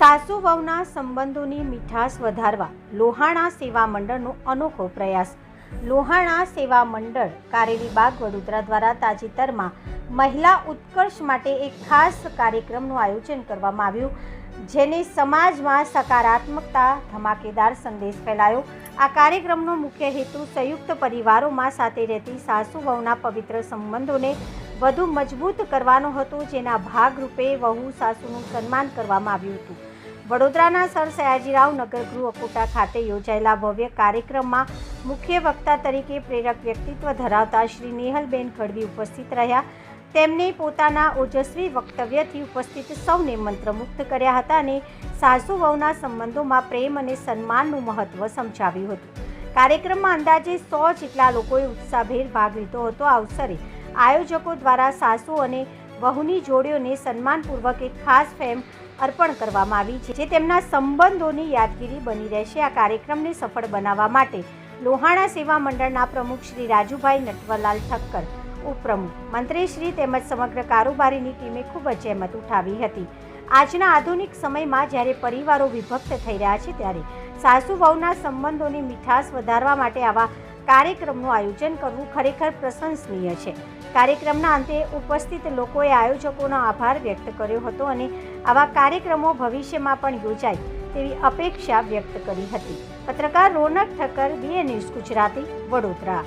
સાસુ વહુના સંબંધોની મીઠાશ વધારવા લોહાણા સેવા મંડળનો અનોખો પ્રયાસ. લોહાણા સેવા મંડળ કારેલી બાગ વડોદરા દ્વારા તાજેતરમાં મહિલા ઉત્કર્ષ માટે એક ખાસ કાર્યક્રમનું આયોજન કરવામાં આવ્યું, જેને સમાજમાં સકારાત્મકતા, ધમાકેદાર સંદેશ ફેલાયો. આ કાર્યક્રમનો મુખ્ય હેતુ સંયુક્ત પરિવારોમાં સાથે રહેતી સાસુ વહુના પવિત્ર સંબંધોને વધુ મજબૂત કરવાનો હતો, જેના ભાગરૂપે વહુ સાસુનું સન્માન કરવામાં આવ્યું હતું. વડોદરાના સર સયાજીરાવ નગરગૃહ અકોટા ખાતે યોજાયેલા ભવ્ય કાર્યક્રમમાં મુખ્ય વક્તા તરીકે પ્રેરક વ્યક્તિત્વ ધરાવતા શ્રી નેહલબેન ખડવી ઉપસ્થિત રહ્યા. તેમણે પોતાના ઓજસ્વી વક્તવ્યથી ઉપસ્થિત સૌને મંત્રમુગ્ધ કર્યા હતા અને સાસુ વહુના સંબંધોમાં પ્રેમ અને સન્માનનું મહત્વ સમજાવ્યું હતું. કાર્યક્રમમાં અંદાજે સો જેટલા લોકોએ ઉત્સાહભેર ભાગ લીધો હતો. આ અવસરે આયોજકો દ્વારા સાસુ અને વહુની જોડીઓને સન્માનપૂર્વક એક ખાસ ફેમ અર્પણ કરવામાં આવી છે, જે તેમના સંબંધોની યાદગીરી બની રહેશે. આ કાર્યક્રમને સફળ બનાવવા માટે લોહાણા સેવા મંડળના પ્રમુખ શ્રી રાજુભાઈ નટવરલાલ ઠક્કર, ઉપપ્રમુખ મંત્રીશ્રી તેમજ સમગ્ર કારોબારીની ટીમે ખૂબ જ જહેમત ઉઠાવી હતી. આજના આધુનિક સમયમાં જ્યારે પરિવારો વિભક્ત થઈ રહ્યા છે, ત્યારે સાસુ વહુના સંબંધોની મીઠાશ વધારવા માટે આવા કાર્યક્રમનું આયોજન કરવું ખરેખર પ્રશંસનીય છે. કાર્યક્રમના અંતે ઉપસ્થિત લોકોએ આયોજકોનો આભાર વ્યક્ત કર્યો હતો અને આવા કાર્યક્રમો ભવિષ્યમાં પણ યોજાય તેવી અપેક્ષા વ્યક્ત કરી હતી. પત્રકાર રોનક ઠક્કર બીએ ન્યૂઝ ગુજરાતી, વડોદરા.